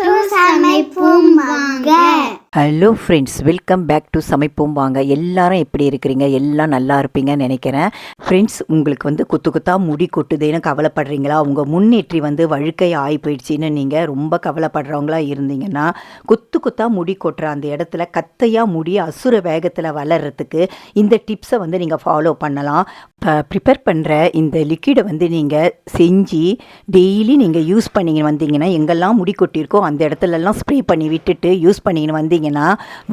To சமைப்போம் வாங்க hello friends welcome back to சமைப்போம் வாங்க. எல்லாரும் எப்படி இருக்கிறீங்க? எல்லாம் நல்லா இருப்பீங்கன்னு நினைக்கிறேன். ஃப்ரெண்ட்ஸ் உங்களுக்கு வந்து குத்து குத்தா முடி கொட்டுதேன்னு கவலைப்படுறீங்களா? உங்கள் முன்னேற்றி வந்து வழுக்கை ஆகி போயிடுச்சின்னு நீங்கள் ரொம்ப கவலைப்படுறவங்களா இருந்தீங்கன்னா குத்து குத்தா முடி கொட்டுற அந்த இடத்துல கத்தையாக முடி அசுர வேகத்தில் வளர்கிறதுக்கு இந்த டிப்ஸை வந்து நீங்கள் ஃபாலோ பண்ணலாம். ப்ரிப்பேர் பண்ணுற இந்த லிக்விடை வந்து நீங்கள் செஞ்சு டெய்லி நீங்கள் யூஸ் பண்ணிங்கன்னு வந்தீங்கன்னா எங்கெல்லாம் முடி கொட்டியிருக்கோ அந்த இடத்துலலாம் ஸ்ப்ரே பண்ணி விட்டுட்டு யூஸ் பண்ணின்னு பார்த்தீங்கன்னா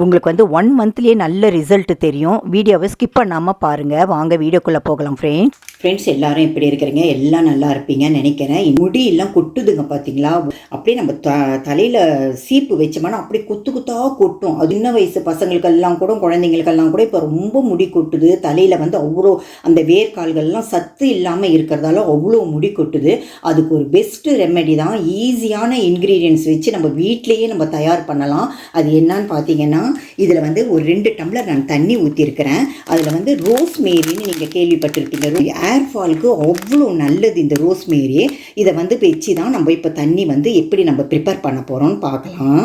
உங்களுக்கு வந்து ஒன் மந்த்லேயே நல்ல ரிசல்ட் தெரியும். வீடியோவை ஸ்கிப் பண்ணாமல் பாருங்கள் வாங்க வீடியோக்குள்ளே போகலாம் ஃப்ரெண்ட்ஸ் ஃப்ரெண்ட்ஸ் எல்லாரும் எப்படி இருக்கிறீங்க? எல்லாம் நல்லா இருப்பீங்கன்னு நினைக்கிறேன். முடியெல்லாம் கொட்டுதுங்க பார்த்தீங்களா அப்படியே நம்ம த தலையில் சீப்பு வச்சோம்னா அப்படியே குத்து குத்தா கொட்டும். அது சின்ன வயசு பசங்களுக்கெல்லாம் கூட குழந்தைங்களுக்கெல்லாம் கூட இப்போ ரொம்ப முடி கொட்டுது. தலையில் வந்து அவ்வளோ அந்த வேர்க்கால்கள்லாம் சத்து இல்லாமல் இருக்கிறதால அவ்வளோ முடி கொட்டுது. அதுக்கு ஒரு பெஸ்ட்டு ரெமெடி தான். ஈஸியான இன்க்ரீடியன்ஸ் வச்சு நம்ம வீட்டிலேயே நம்ம தயார் பண்ணலாம். அது என்னன்னு பார்த்தீங்கன்னா இதில் வந்து ஒரு ரெண்டு டம்ளர் நான் தண்ணி ஊற்றிருக்கிறேன் அதில் வந்து ரோஸ் மேரின்னு நீங்கள் கேள்விப்பட்டிருப்பீங்க. ஹேர் ஃபாலுக்கு அவ்வளோ நல்லது இந்த ரோஸ் மேரி இதை வந்து வச்சு தான் நம்ம இப்போ தண்ணி வந்து எப்படி நம்ம ப்ரிப்பேர் பண்ண போகிறோம்னு பார்க்கலாம்.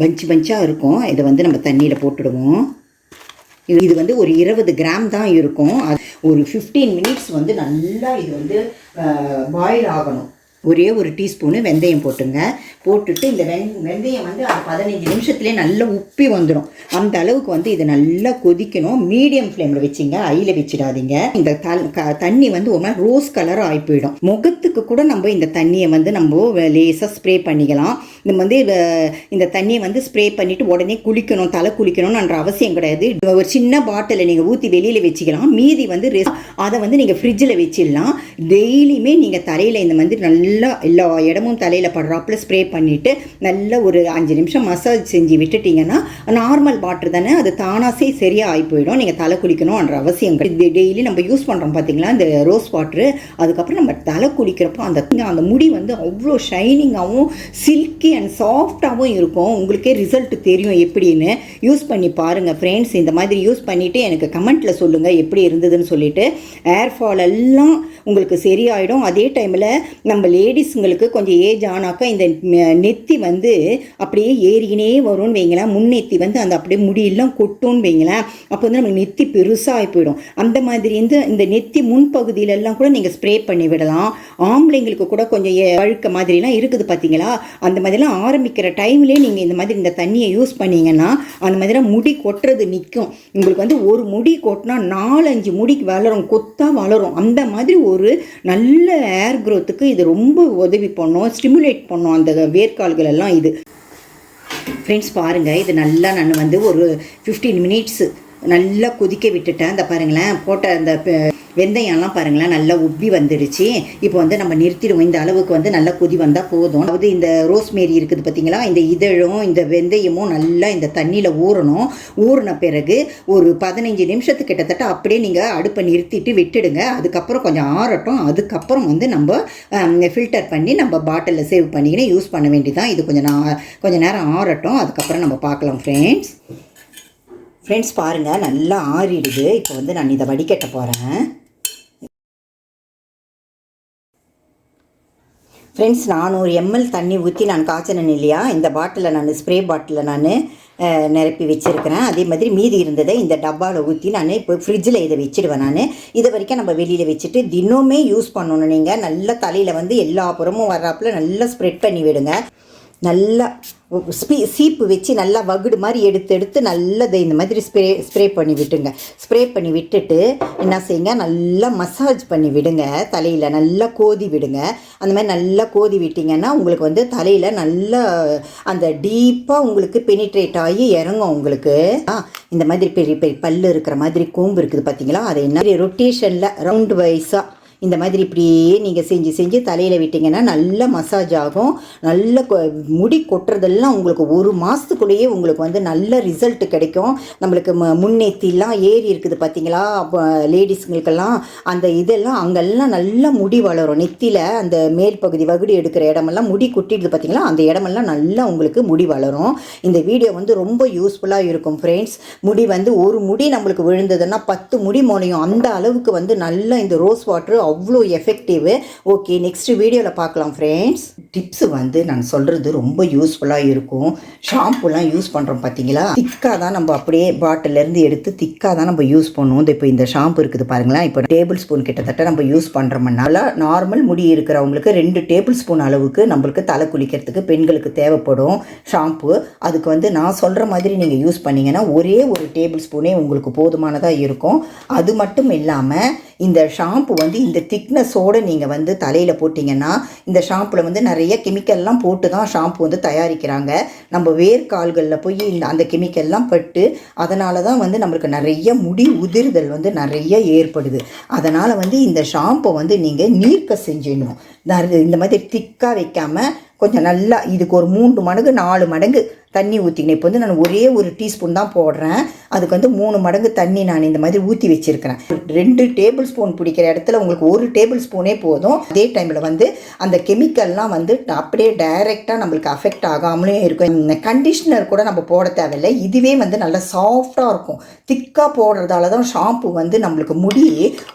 பஞ்சு பஞ்சாக இருக்கும். இதை வந்து நம்ம தண்ணியில் போட்டுடுவோம். இது இது வந்து ஒரு இருபது கிராம் தான் இருக்கும். அது ஒரு ஃபிஃப்டீன் மினிட்ஸ் வந்து நல்லா இது வந்து பாயில் ஆகணும். ஒரே ஒரு டீஸ்பூனு வெந்தயம் போட்டுங்க. போட்டுட்டு இந்த வெங் வெந்தயம் வந்து அது பதினஞ்சு நிமிஷத்துலேயே நல்லா உப்பி வந்துடும் அந்த அளவுக்கு வந்து இதை நல்லா கொதிக்கணும். மீடியம் ஃப்ளேமில் வச்சுங்க. ஐயில் வச்சிடாதீங்க. இந்த த தண்ணி வந்து ஒரு ரோஸ் கலர் ஆகி போயிடும். முகத்துக்கு கூட நம்ம இந்த தண்ணியை வந்து நம்ம லேசாக ஸ்ப்ரே பண்ணிக்கலாம். இந்த வந்து இந்த தண்ணியை வந்து ஸ்ப்ரே பண்ணிவிட்டு உடனே குளிக்கணும் தலை குளிக்கணும்ன்ற அவசியம் கிடையாது. ஒரு சின்ன பாட்டிலை நீங்கள் ஊற்றி வெளியில் வச்சுக்கலாம். மீதி வந்து ரெஸ் அதை வந்து நீங்கள் ஃப்ரிட்ஜில் வச்சிடலாம். டெய்லியுமே நீங்கள் தலையில் இந்த மாதிரி நல்லா எல்லா இடமும் தலையில் படுறாப்புல ஸ்ப்ரே பண்ணிவிட்டு நல்லா ஒரு அஞ்சு நிமிஷம் மசாஜ் செஞ்சு விட்டுட்டிங்கன்னா நார்மல் வாட்டர் தானே அது தானாசே சரியாக ஆகி போயிடும். நீங்கள் தலை குளிக்கணும்ன்ற அவசியம் கிடையாது. டெய்லி நம்ம யூஸ் பண்ணுறோம் பார்த்தீங்களா இந்த ரோஸ் வாட்ரு அதுக்கப்புறம் நம்ம தலை குளிக்கிறப்போ அந்த அந்த முடி வந்து அவ்வளோ ஷைனிங்காகவும் சில்கி அண்ட் சாஃப்டாகவும் இருக்கும். உங்களுக்கே ரிசல்ட் தெரியும் எப்படின்னு. யூஸ் பண்ணி பாருங்கள் ஃப்ரெண்ட்ஸ் இந்த மாதிரி யூஸ் பண்ணிவிட்டு எனக்கு கமெண்ட்டில் சொல்லுங்கள் எப்படி இருந்ததுன்னு சொல்லிட்டு. ஏர் ஃபால் எல்லாம் உங்களுக்கு சரியாயிடும். அதே டைமில் நம்ம லேடிஸுங்களுக்கு கொஞ்சம் ஏஜ் ஆனாக்கா இந்த நெத்தி வந்து அப்படியே ஏறினே வரும்னு வைங்களேன். முன்னெத்தி வந்து அந்த அப்படியே முடியெல்லாம் கொட்டும்னு வைங்களேன். அப்போ வந்து நம்மளுக்கு நெத்தி பெருசாகி போயிடும். அந்த மாதிரி வந்து இந்த நெத்தி முன்பகுதியிலெல்லாம் கூட நீங்கள் ஸ்ப்ரே பண்ணி விடலாம். ஆம்பளைங்களுக்கு கூட கொஞ்சம் ஏ- வழுக்க மாதிரிலாம் இருக்குது பார்த்தீங்களா அந்த மாதிரிலாம் ஆரம்பிக்கிற டைம்லேயே நீங்கள் இந்த மாதிரி இந்த தண்ணியை யூஸ் பண்ணிங்கன்னா அந்த மாதிரிலாம் முடி கொட்டுறது நிற்கும் உங்களுக்கு வந்து ஒரு முடி கொட்டினா நாலஞ்சு முடிக்கு வளரும் கொத்தாக வளரும். அந்த மாதிரி ஒரு நல்ல ஏர் க்ரோத்துக்கு இது ரொம்ப உதவி பண்ணும் ஸ்டிமுலேட் பண்ணும் அந்த வேர்க்கால்கள் எல்லாம் இது. ஃப்ரெண்ட்ஸ் பாருங்கள் இது நல்லா நான் வந்து ஒரு ஃபிஃப்டீன் மினிட்ஸு நல்லா கொதிக்க விட்டுட்டேன். அந்த பாருங்களேன் போட்ட அந்த வெந்தயம்லாம் பாருங்களேன் நல்லா உப்பி வந்துடுச்சு. இப்போ வந்து நம்ம நிறுத்திடுவோம். இந்த அளவுக்கு வந்து நல்லா கொதி வந்தால் போதும். அதாவது இந்த ரோஸ்மேரி இருக்குது பார்த்தீங்களா இந்த இதழும் இந்த வெந்தயமும் நல்லா இந்த தண்ணியில் ஊறணும். ஊறின பிறகு ஒரு பதினஞ்சு நிமிஷத்துக்கு கிட்டத்தட்ட அப்படியே நீங்கள் அடுப்பை நிறுத்திட்டு விட்டுடுங்க. அதுக்கப்புறம் கொஞ்சம் ஆறட்டும். அதுக்கப்புறம் வந்து நம்ம ஃபில்டர் பண்ணி நம்ம பாட்டிலில் சேவ் பண்ணிக்கின்னு யூஸ் பண்ண வேண்டியதான் இது கொஞ்சம் நான் கொஞ்சம் நேரம் ஆறட்டும். அதுக்கப்புறம் நம்ம பார்க்கலாம் ஃப்ரெண்ட்ஸ் ஃப்ரெண்ட்ஸ் பாருங்கள் நல்லா ஆறிடுது. இப்போ வந்து நான் இதை வடிகட்ட போகிறேன் ஃப்ரெண்ட்ஸ் நானூறு எம்எல் தண்ணி ஊற்றி நான் காய்ச்சினேன் இல்லையா இந்த பாட்டிலில் நான் ஸ்ப்ரே பாட்டிலில் நான் நிரப்பி வச்சுருக்கிறேன். அதே மாதிரி மீதி இருந்ததை இந்த டப்பாவில் ஊற்றி நான் இப்போ ஃப்ரிட்ஜில் இதை வச்சுடுவேன் நான். இது வரைக்கும் நம்ம வெளியில் வச்சுட்டு தினமுமே யூஸ் பண்ணணும் நீங்கள் நல்லா தலையில் வந்து எல்லா புறமும் வர்றாப்புல நல்லா ஸ்ப்ரெட் பண்ணி விடுங்க. நல்லா ஸ்பீ சீப்பு வச்சு நல்லா வகுடு மாதிரி எடுத்து எடுத்து நல்லதை இந்த மாதிரி ஸ்ப்ரே ஸ்ப்ரே பண்ணி விட்டுங்க ஸ்ப்ரே பண்ணி விட்டுட்டு என்ன செய்யுங்க? நல்லா மசாஜ் பண்ணி விடுங்க. தலையில் நல்லா கோதி விடுங்க. அந்த மாதிரி நல்லா கோதி விட்டிங்கன்னா உங்களுக்கு வந்து தலையில் நல்லா அந்த டீப்பாக உங்களுக்கு பெனிட்ரேட் ஆகி இறங்கும் உங்களுக்கு. ஆ, இந்த மாதிரி பெரிய பெரிய பல்லு இருக்கிற மாதிரி கூம்பு இருக்குது பார்த்தீங்களா அதை என்ன ரொட்டேஷனில் ரவுண்ட் வைஸாக இந்த மாதிரி இப்படியே நீங்கள் செஞ்சு செஞ்சு தலையில் விட்டிங்கன்னா நல்ல மசாஜ் ஆகும். நல்ல கொ- முடி கொட்டுறதெல்லாம் உங்களுக்கு ஒரு மாதத்துக்குள்ளேயே உங்களுக்கு வந்து நல்ல ரிசல்ட் கிடைக்கும். நம்மளுக்கு ம முன்னேத்திலாம் ஏறி இருக்குது பார்த்தீங்களா லேடிஸுங்களுக்கெல்லாம் அந்த இதெல்லாம் அங்கெல்லாம் நல்லா முடி வளரும். நெத்தியில் அந்த மேல் பகுதி வகுடி எடுக்கிற இடமெல்லாம் முடி கொட்டிடுது பார்த்தீங்களா அந்த இடமெல்லாம் நல்லா உங்களுக்கு முடி வளரும். இந்த வீடியோ வந்து ரொம்ப யூஸ்ஃபுல்லாக இருக்கும் ஃப்ரெண்ட்ஸ் முடி வந்து ஒரு முடி நம்மளுக்கு விழுந்ததுன்னா பத்து முடி முளையும். அந்த அளவுக்கு வந்து நல்லா இந்த ரோஸ் வாட்டர் அவ்வளோ எஃபெக்டிவ் ஓகே நெக்ஸ்ட் வீடியோவில் பார்க்கலாம் ஃப்ரெண்ட்ஸ் டிப்ஸ் வந்து நான் சொல்கிறது ரொம்ப யூஸ்ஃபுல்லாக இருக்கும். ஷாம்புலாம் யூஸ் பண்ணுறோம் பார்த்தீங்களா திக்காக தான் நம்ம அப்படியே பாட்டிலேருந்து எடுத்து திக்காக தான் நம்ம யூஸ் பண்ணுவோம். இந்த இப்போ இந்த ஷாம்பு இருக்குது பாருங்களேன். இப்போ டேபிள் ஸ்பூன் கிட்டத்தட்ட நம்ம யூஸ் பண்ணுறோம்னால நார்மல் முடி இருக்கிறவங்களுக்கு ரெண்டு டேபிள் ஸ்பூன் அளவுக்கு நம்மளுக்கு தலை குளிக்கிறதுக்கு பெண்களுக்கு தேவைப்படும் ஷாம்பு அதுக்கு வந்து நான் சொல்கிற மாதிரி நீங்கள் யூஸ் பண்ணீங்கன்னா ஒரே ஒரு டேபிள் ஸ்பூனே உங்களுக்கு போதுமானதாக இருக்கும். அது மட்டும் இல்லாமல் இந்த ஷாம்பு வந்து இந்த திக்னஸோடு நீங்கள் வந்து தலையில் போட்டிங்கன்னா இந்த ஷாம்பில் வந்து நிறைய கெமிக்கல்லாம் போட்டு தான் ஷாம்பு வந்து தயாரிக்கிறாங்க. நம்ம வேர்க்கால்களில் போய் இந்த அந்த கெமிக்கல்லாம் பட்டு அதனால தான் வந்து நம்மளுக்கு நிறைய முடி உதிர்தல் வந்து நிறைய ஏற்படுது. அதனால் வந்து இந்த ஷாம்பை வந்து நீங்கள் நீர்க்க செஞ்சிடணும். இந்த மாதிரி திக்காக வைக்காமல் கொஞ்சம் நல்லா இதுக்கு ஒரு மூன்று மடங்கு நாலு மடங்கு தண்ணி ஊற்றிக்கினேன் இப்போ வந்து நான் ஒரே ஒரு டீஸ்பூன் தான் போடுறேன். அதுக்கு வந்து மூணு மடங்கு தண்ணி நான் இந்த மாதிரி ஊற்றி வச்சுருக்கிறேன். ரெண்டு டேபிள் ஸ்பூன் பிடிக்கிற இடத்துல உங்களுக்கு ஒரு டேபிள் ஸ்பூனே போதும். அதே டைமில் வந்து அந்த கெமிக்கல்லாம் வந்து அப்படியே டைரெக்டாக நம்மளுக்கு அஃபெக்ட் ஆகாமலே இருக்கும். இந்த கண்டிஷ்னர் கூட நம்ம போட தேவையில்லை. இதுவே வந்து நல்லா சாஃப்டாக இருக்கும். திக்காக போடுறதால தான் ஷாம்பு வந்து நம்மளுக்கு முடி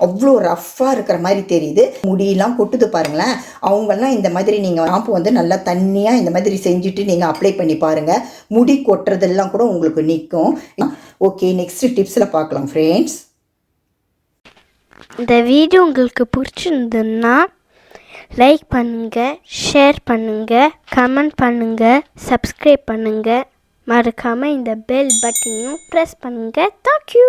அவ்வளோ ரஃப்பாக இருக்கிற மாதிரி தெரியுது. முடியெல்லாம் கொட்டுது பாருங்களேன். அவங்கெல்லாம் இந்த மாதிரி நீங்கள் ஷாம்பு வந்து நல்லா தண்ணியாக இந்த மாதிரி செஞ்சுட்டு நீங்கள் அப்ளை பண்ணி பாருங்கள் முடி கொட்டுறதெல்லாம் கூட உங்களுக்கு நிற்கும் ஓகே நெக்ஸ்ட் டிப்ஸில் பார்க்கலாம் ஃப்ரெண்ட்ஸ் இந்த வீடியோ உங்களுக்கு பிடிச்சிருந்ததுன்னா லைக் பண்ணுங்கள் ஷேர் பண்ணுங்கள் கமெண்ட் பண்ணுங்கள் சப்ஸ்கிரைப் பண்ணுங்கள் மறக்காமல் இந்த பெல் பட்டனையும் ப்ரெஸ் பண்ணுங்கள் தேங்க்யூ